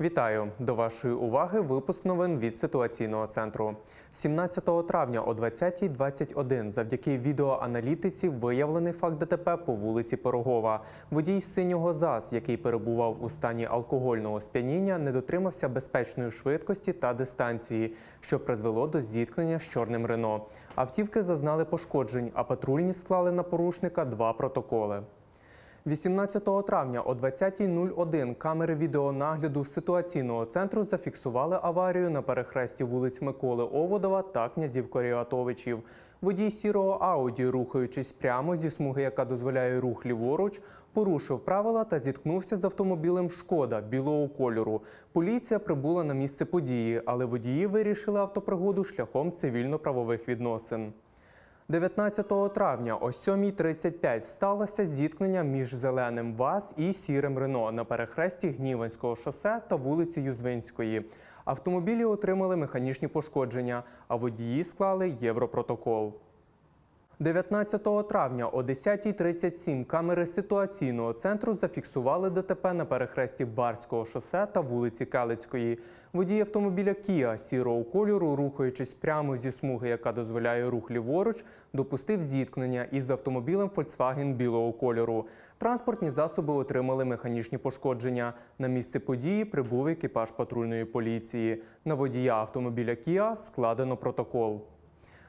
Вітаю до вашої уваги. Випуск новин від ситуаційного центру. 17 травня о 20.21 завдяки відеоаналітиці виявлений факт ДТП по вулиці Пирогова. Водій синього ЗАЗ, який перебував у стані алкогольного сп'яніння, не дотримався безпечної швидкості та дистанції, що призвело до зіткнення з чорним Рено. Автівки зазнали пошкоджень, а патрульні склали на порушника два протоколи. 18 травня о 20.01 камери відеонагляду ситуаційного центру зафіксували аварію на перехресті вулиць Миколи Оводова та князів Коріатовичів. Водій сірого Ауді, рухаючись прямо зі смуги, яка дозволяє рух ліворуч, порушив правила та зіткнувся з автомобілем Шкода білого кольору. Поліція прибула на місце події, але водії вирішили автопригоду шляхом цивільно-правових відносин. 19 травня о 7.35 сталося зіткнення між зеленим ВАЗ і сірим Рено на перехресті Гніванського шосе та вулиці Юзвинської. Автомобілі отримали механічні пошкодження, а водії склали європротокол. 19 травня о 10.37 камери ситуаційного центру зафіксували ДТП на перехресті Барського шосе та вулиці Калицької. Водій автомобіля Kia сірого кольору, рухаючись прямо зі смуги, яка дозволяє рух ліворуч, допустив зіткнення із автомобілем Volkswagen білого кольору. Транспортні засоби отримали механічні пошкодження. На місце події прибув екіпаж патрульної поліції. На водія автомобіля Kia складено протокол.